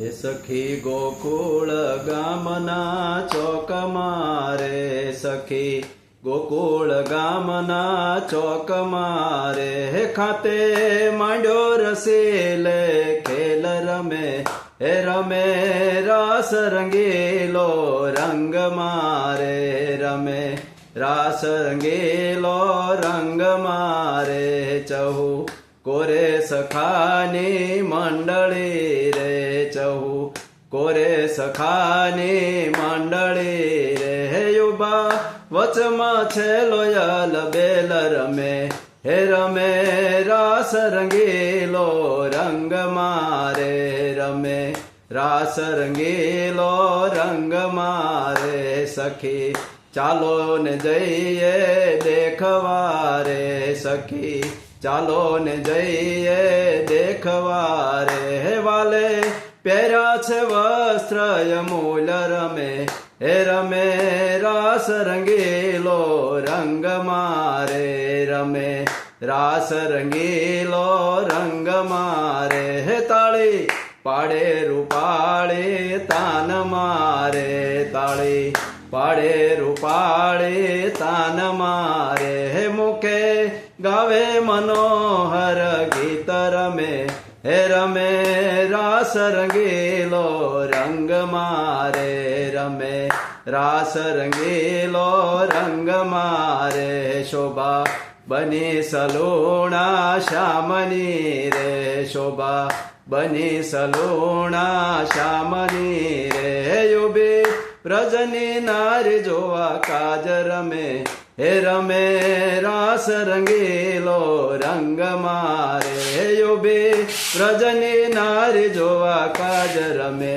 હે સખી ગોકુળ ગામના ચોક મારે, સખી ગોકુળ ગામના ચોક મારે. હે ખાતે માંડ્યો રસીલે, ખેલ રમે, હે રમે, રાસ રંગીલો, રંગ મારે, રમે, રાસ રંગીલો, રંગ મારે, ચહુ કોરે સખાની મંડળી રે ચહુ? કોરે સખાની મંડળી રે? યુબા, વચમાં છે લોયલ બેલ રમે. હે રમે, રાસ રંગીલો રંગ મારે રમે. રાસ રંગીલો રંગ મારે સખી. ચાલો ને જઈએ દેખવા રે સખી. ચાલો ને જઈએ દેખવા રે હે વાલે પહેર્યા છે વસ્ત્ર મૂલ રમે. હે રમે, રાસ રંગીલો રંગ મારે રમે. રાસ રંગીલો રંગ મારે. હે તાળી પાડે રૂપાળે તાન મારે તાળે. પાડે રૂપાળે તાન મારે. હે મુખે ગાવે મનોહર ગીત રમે. હે રમે રાસ રંગેલો રંગ મારે રમે. રાસ રંગેલો રંગ મારે. શોભા બની સલુણા શ્યામની રે શોભા બની સલુણા શ્યામની રે યુબી વ્રજની નારી જોવા કાજ રમે હે રમે રાસ રંગીલો રંગ મારે યુબી વ્રજની નારી જોવા કાજ રમે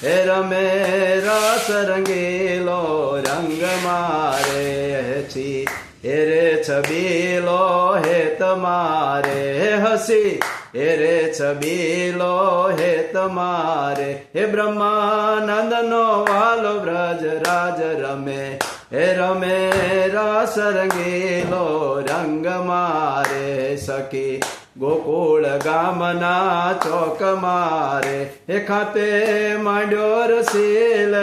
હે રમે રાસ રંગીલો રંગ મારે છી હે રે છબીલો હે તમારે હસી. એરે છબીલો હે તમારે. હે બ્રહ્માનંદનો વાલો વ્રજ રાજ રમે. હે રમે રસ રંગીલો રંગ મારે સખી. ગોકુળ ગામના ચોક મારે, હે ખાતે માંડ્યો રસીલ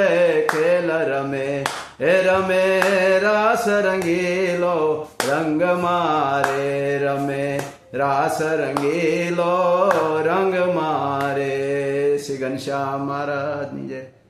ખેલ રમે. હે રમે રાસ રંગીલો, રંગ મારે રમે. રાસ રંગીલો, રંગ મારે. શ્રી ઘનશ્યામ મહારાજની જય.